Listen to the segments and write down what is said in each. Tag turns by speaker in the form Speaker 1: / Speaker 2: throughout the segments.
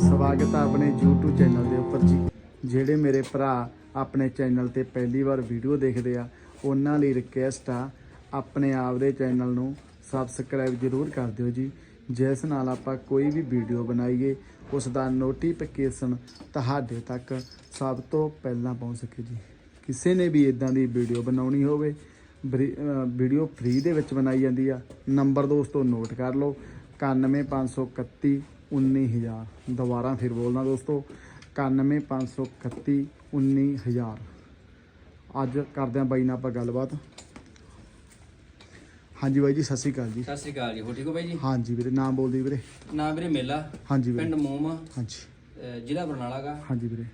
Speaker 1: ਸਵਾਗਤ ਹੈ ਆਪਣੇ YouTube ਚੈਨਲ ਦੇ ਉੱਪਰ ਜੀ। ਜਿਹੜੇ ਮੇਰੇ ਭਰਾ ਆਪਣੇ ਚੈਨਲ ਤੇ ਪਹਿਲੀ ਵਾਰ ਵੀਡੀਓ ਦੇਖਦੇ ਆ, ਉਹਨਾਂ ਲਈ ਰਿਕੁਐਸਟ ਆ ਆਪਣੇ ਆਪ ਦੇ ਚੈਨਲ ਨੂੰ ਸਬਸਕ੍ਰਾਈਬ ਜ਼ਰੂਰ ਕਰ ਦਿਓ ਜੀ। ਜਿਸ ਨਾਲ ਆਪਾਂ ਕੋਈ ਵੀ ਵੀਡੀਓ ਬਣਾਈਏ ਉਸ ਦਾ ਨੋਟੀਫਿਕੇਸ਼ਨ ਤੁਹਾਡੇ ਤੱਕ ਸਭ ਤੋਂ ਪਹਿਲਾਂ ਪਹੁੰਚ ਸਕੇ ਜੀ। ਕਿਸੇ ਨੇ ਵੀ ਇਦਾਂ ਦੀ ਵੀਡੀਓ ਬਣਾਉਣੀ ਹੋਵੇ, ਬਰੀ- ਵੀਡੀਓ ਫ੍ਰੀ ਦੇ ਵਿੱਚ ਬਣਾਈ ਜਾਂਦੀ ਆ ਨੰਬਰ ਦੋਸਤੋ ਨੋਟ ਕਰ ਲਓ। 91531 19000 ਦੁਬਾਰਾ ਫਿਰ ਬੋਲਦਾ ਦੋਸਤੋ 91531 19000 ਅੱਜ ਕਰਦੇ ਆਂ ਬਾਈ ਨਾਲ ਆਪਾਂ ਗੱਲਬਾਤ। ਹਾਂਜੀ ਬਾਈ ਜੀ ਸਤਿ ਸ਼੍ਰੀ ਅਕਾਲ ਜੀ।
Speaker 2: ਸਤਿ ਸ਼੍ਰੀ ਅਕਾਲ ਜੀ ਹੋ ਠੀਕ ਹੋ ਬਾਈ ਜੀ?
Speaker 1: ਹਾਂਜੀ ਵੀਰੇ ਨਾਮ ਬੋਲਦੀ ਵੀਰੇ।
Speaker 2: ਨਾਮ ਵੀਰੇ ਮੇਲਾ
Speaker 1: ਹਾਂਜੀ ਵੀਰੇ।
Speaker 2: ਪਿੰਡ ਮੋਮ
Speaker 1: ਹਾਂਜੀ।
Speaker 2: ਅਹ ਜ਼ਿਲ੍ਹਾ ਬਰਨਾਲਾ ਗਾ
Speaker 1: ਹਾਂਜੀ ਵੀਰੇ।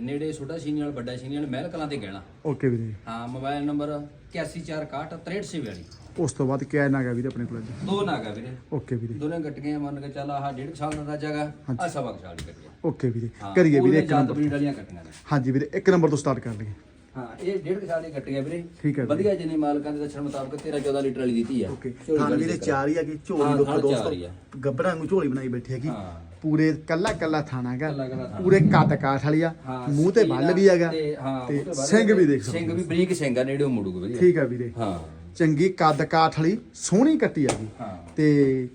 Speaker 2: ਨੇੜੇ ਛੋਟਾ ਸੀਨੀ ਵਾਲ ਵੱਡਾ ਸੀਨੀ ਵਾਲ ਮਹਿਲ ਕਲਾਂ ਤੇ ਗਹਿਣਾ।
Speaker 1: ਓਕੇ ਵੀਰੇ।
Speaker 2: ਹਾਂ ਮੋਬਾਈਲ ਨੰਬਰ 8141633642
Speaker 1: ਉਸ ਤੋਂ ਬਾਅਦ ਕਿਆ ਨਾਗਾ ਵੀਰੇ ਆਪਣੇ ਕੋਲ ਅੱਜ?
Speaker 2: ਦੋ ਨਾਗਾ ਵੀਰੇ।
Speaker 1: ਓਕੇ ਵੀਰੇ।
Speaker 2: ਦੋਨੇ ਗੱਟੀਆਂ ਮੰਨ ਕੇ ਚੱਲ ਆਹ ਡੇਢ ਕੁ ਸਾਲ ਦਾ ਰਾਜਾਗਾ ਆ ਸਵਾ ਕੁ ਸਾਲ ਦੀ
Speaker 1: ਓਕੇ ਵੀਰੇ। ਕਰੀਏ ਵੀਰੇ ਇੱਕ
Speaker 2: ਜਾਤ
Speaker 1: ਨੰਬਰ
Speaker 2: ਬਰੀਡ ਵਾਲੀਆਂ ਗੱਟੀਆਂ ਨੇ।
Speaker 1: ਹਾਂਜੀ ਵੀਰੇ ਇੱਕ ਨੰਬਰ ਤੋਂ ਸਟਾਰਟ ਕਰ ਲਈਏ।
Speaker 2: ਹਾਂ ਇਹ ਡੇਢ ਕੁ ਸਾਲ ਦੀ ਗੱਟੀਆਂ ਵੀਰੇ।
Speaker 1: ਠੀਕ ਹੈ ਵੀਰੇ
Speaker 2: ਵਧੀਆ ਜਿੰਨੇ ਮਾਲਕਾਂ ਦੇ ਦੱਸਣ ਮੁਤਾਬਕ 13 14 ਲੀਟਰ ਵਾਲੀ ਦਿੱਤੀ ਆ।
Speaker 1: ਓਕੇ।
Speaker 2: ਝੋਲੀ
Speaker 1: ਥਾਂ
Speaker 2: ਵਾਲੀ
Speaker 1: ਵੀਰੇ
Speaker 2: ਚੱਕਰ।
Speaker 1: ਚਾਰ ਹੀ ਆ ਕਿ
Speaker 2: ਹਾਂ,
Speaker 1: ਝੋਲੀ ਲੋਕ
Speaker 2: ਥਾਂ ਚਾਰ
Speaker 1: ਦੋਸਤੋ
Speaker 2: ਹੀ ਆ।
Speaker 1: ਗੱਬਰਾਂ ਨੂੰ ਝੋਲੀ ਬਣਾਈ ਬੈਠੀ ਹੈਗੀ।
Speaker 2: ਹਾਂ।
Speaker 1: ਪੂਰੇ ਕੱਲਾ ਕੱਲਾ ਥਾਣਾ ਹੈਗਾ।
Speaker 2: ਕੱਲਾ ਕੱਲਾ ਥਾਣਾ।
Speaker 1: ਪੂਰੇ ਕੱਦ ਕਾਠ ਵਾਲੀ ਆ।
Speaker 2: ਹਾਂ
Speaker 1: ਮੂੰਹ ਤੇ ਬੱਲ ਵੀ ਹੈਗਾ।
Speaker 2: ਤੇ ਹਾਂ
Speaker 1: ਤੇ
Speaker 2: ਮੂੰਹ ਤੇ ਬੱਲ
Speaker 1: ਸਿੰਘ ਵੀ ਦੇਖ ਸਕਦੇ
Speaker 2: ਸਿੰਘ ਵੀ ਬਰੀਕ ਸਿੰਘ ਆ ਨੇੜੇ ਮੁੜੂਗਾ ਵਧੀਆ।
Speaker 1: ਠੀਕ ਆ ਵੀਰੇ।
Speaker 2: ਹਾਂ।
Speaker 1: ਚੰਗੀ ਕੱਦ ਕਾਠ ਵਾਲੀ ਸੋਹਣੀ ਕੱਟੀ ਹੈਗੀ
Speaker 2: ਹਾਂ।
Speaker 1: ਤੇ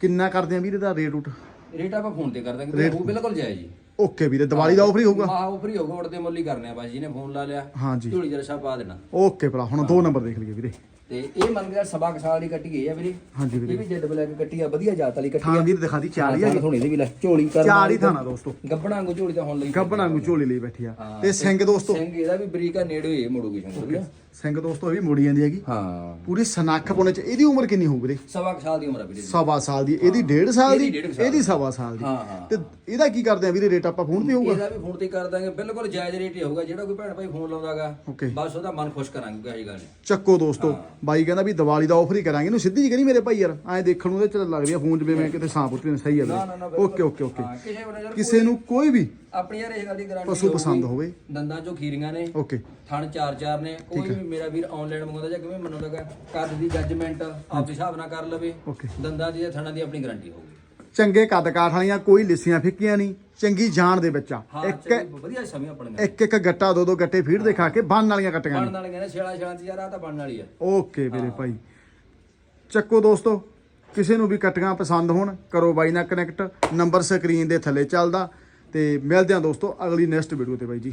Speaker 1: ਕਿੰਨਾ ਕਰਦੇ ਆ ਵੀਰੇ ਦਾ ਰੇਟ ਰੂਟ?
Speaker 2: ਰੇਟ ਆਪਾਂ ਫੋਨ ਤੇ ਕਰ ਦਾਂਗੇ। ਉਹ ਬਿਲਕੁਲ ਜਾਇਜ਼ ਜੀ
Speaker 1: ਓਕੇ ਵੀਰੇ ਦੀਵਾਲੀ ਦਾ ਆਫਰ ਹੀ ਹੋਊਗਾ
Speaker 2: ਮਾ ਉਪਰੀ ਹੋਗਾ ਉੜਦੇ ਮੁੱਲ ਹੀ ਕਰਨੇ ਆ ਬਸ ਜਿਹਨੇ ਫੋਨ ਲਾ ਲਿਆ
Speaker 1: ਹਾਂਜੀ
Speaker 2: ਝੋਲੀ ਜਰਾ ਛਾ ਪਾ ਦੇਣਾ।
Speaker 1: ਓਕੇ ਭਰਾ ਹੁਣ ਦੋ ਨੰਬਰ ਦੇਖ ਲਈਏ ਵੀਰੇ।
Speaker 2: ਤੇ ਇਹ ਮੰਨ ਗਿਆ ਸਵਾ ਕੁ ਸਾਲ ਦੀ ਕੱਟੀ ਗਈ ਆ ਵੀਰੇ।
Speaker 1: ਹਾਂਜੀ ਵੀਰੇ।
Speaker 2: ਇਹ ਵੀ ਜੱਡ ਬਲੈਕ ਕੱਟੀ ਆ ਵਧੀਆ ਜਾਤ ਵਾਲੀ ਕੱਟੀ ਆ।
Speaker 1: ਵੀਰ ਦਿਖਾ ਦੀ ਹੀ
Speaker 2: ਹਾਂ,
Speaker 1: ਹੈਗੀ
Speaker 2: ਥੋੜੀ ਦੀ ਵੀ ਲੈ ਝੋਲੀ ਕਰ
Speaker 1: ਹੀ ਥਾਣਾ ਦੋਸਤੋ।
Speaker 2: ਗੱਬਣਾ ਵਾਂਗੂ ਝੋਲੀ ਤਾਂ ਹੁਣ ਲਈ
Speaker 1: ਗੱਬਣਾ ਨੂੰ ਝੋਲੀ ਲਈ ਬੈਠੀ ਆ।
Speaker 2: ਹਾਂ,
Speaker 1: ਤੇ ਸਿੰਘ ਦੋਸਤੋ।
Speaker 2: ਸਿੰਘ ਇਹਦਾ ਵੀ ਬਰੀਕ ਆ ਨੇੜੇ ਹੀ ਮੁੜੂਗੀ ਵਧੀਆ
Speaker 1: ਸਿੰਘ ਦੋਸਤੋ ਇਹ ਵੀ ਮੁੜੀ ਜਾਂਦੀ ਹੈਗੀ।
Speaker 2: ਹਾਂ।
Speaker 1: ਪੂਰੀ ਸਨੱਖ ਪੁਣੇ ਚ ਇਹਦੀ ਉਮਰ ਕਿੰਨੀ ਹੋਊ ਵੀਰੇ?
Speaker 2: ਸਵਾ ਸਾਲ ਦੀ ਉਮਰ ਆ ਵੀਰੇ।
Speaker 1: ਸਵਾ ਸਾਲ ਦੀ। ਇਹਦੀ ਡੇਢ ਸਾਲ ਦੀ?
Speaker 2: ਇਹਦੀ
Speaker 1: ਸਵਾ ਸਾਲ ਦੀ।
Speaker 2: ਹਾਂ ਹਾਂ।
Speaker 1: ਤੇ ਇਹਦਾ ਕੀ ਕਰਦੇ ਆ ਵੀਰੇ? ਰੇਟ ਆਪਾਂ ਫੋਨ ਤੇ ਹੋਊਗਾ?
Speaker 2: ਇਹਦਾ ਵੀ ਫੋਨ ਤੇ ਕਰ ਦਾਂਗੇ। ਬਿਲਕੁਲ ਜਾਇਜ਼ ਰੇਟ ਹੀ ਹੋਊਗਾ। ਜਿਹੜਾ ਕੋਈ ਭੈਣ ਭਾਈ ਫੋਨ ਲਾਉਂਦਾਗਾ ਬਸ ਉਹਦਾ ਮਨ ਖੁਸ਼ ਕਰਾਂਗੇ ਕੋਈ ਗੱਲ ਨਹੀਂ।
Speaker 1: ਚੱਕੋ ਦੋਸਤੋ। ਬਾਈ ਕਹਿੰਦਾ ਵੀ ਦੀਵਾਲੀ ਦਾ ਆਫਰ ਹੀ ਕਰਾਂਗੇ। ਇਹਨੂੰ ਸਿੱਧੀ ਜੀ ਕਰੀ ਮੇਰੇ ਭਾਈ ਯਾਰ। ਐ ਦੇਖਣ ਨੂੰ ਤੇ ਚੱਲ ਲੱਗ ਰਹੀ ਆ ਫੋਨ 'ਚ ਵੀ ਮੈਂ ਕਿਤੇ ਸਾਂਪ ਉੱਤੇ ਸਹੀ ਆ
Speaker 2: ਨਾ, ਨਾ, ਨਾ,
Speaker 1: ਵੀਰੇ ਓਕੇ ਓਕੇ ਓਕੇ
Speaker 2: ਹਾਂ ਕਿਸੇ ਵੇਲੇ ਯਾਰ
Speaker 1: ਕਿਸੇ ਨੂੰ ਕੋਈ ਵੀ
Speaker 2: ਆਪਣੀ ਯਾਰ ਇਸ ਗੱਲ ਦੀ ਗਾਰੰਟੀ
Speaker 1: ਪਸ਼ੂ ਪਸੰਦ ਹੋਵੇ।
Speaker 2: ਦੰਦਾਂ ਚੋਂ ਖੀਰੀਆਂ ਨੇ
Speaker 1: ਓਕੇ
Speaker 2: ਥਣ ਚਾਰ ਚਾਰ ਨੇ ਕੋਈ ਵੀ ਮੇਰਾ ਵੀਰ ਆਨਲਾਈਨ ਮੰਗਾਉਂਦਾ ਜਾਂ ਕਿਵੇਂ ਮੰਨੋਦਾਗਾ ਕੱਦ ਦੀ ਜੱਜਮੈਂਟ ਆਪਦੇ ਹਿਸਾਬ ਨਾਲ ਕਰ ਲਵੇ। ਦੰਦਾਂ ਦੀ ਜਾਂ ਥਣਾਂ ਦੀ ਆਪਣੀ ਗਾਰੰਟੀ ਹੋਊਗੀ।
Speaker 1: ਚੰਗੇ ਕੱਦ ਕਾਠ ਵਾਲੀਆਂ ਕੋਈ ਲਿੱਸੀਆਂ ਫਿੱਕੀਆਂ ਨਹੀਂ ਚੰਗੀ ਜਾਨ ਦੇ ਵਿੱਚ ਆ।
Speaker 2: ਹਾਂ
Speaker 1: ਇੱਕ
Speaker 2: ਚੰਗੀ ਵਧੀਆ ਸਮੇਂ ਆਪਣੇ
Speaker 1: ਇੱਕ ਇੱਕ ਗੱਟਾ ਦੋ ਦੋ ਗੱਟੇ ਫੀਡ ਦੇ ਖਾ ਕੇ ਬੰਨ ਵਾਲੀਆਂ ਕੱਟੀਆਂ ਨੇ।
Speaker 2: ਬਣਨ ਵਾਲੀਆਂ ਨੇ ਛੇਲਾ ਛੇਲਾ ਚ ਯਾਰ ਆ ਤਾਂ ਬਣਨ ਵਾਲੀ ਆ।
Speaker 1: ਓਕੇ ਵੀਰੇ ਭਾਈ। ਚੱਕੋ ਦੋਸਤੋ ਕਿਸੇ ਨੂੰ ਵੀ ਕਟੀਆਂ ਪਸੰਦ ਹੋਣ ਕਰੋ ਬਾਈ ਨਾਲ ਕਨੈਕਟ ਨੰਬਰ ਸਕਰੀਨ ਦੇ ਥੱਲੇ ਚੱਲਦਾ ਤੇ ਮਿਲਦੇ ਹਾਂ ਦੋਸਤੋ ਅਗਲੀ ਨੈਕਸਟ ਵੀਡੀਓ ਤੇ ਬਾਈ ਜੀ।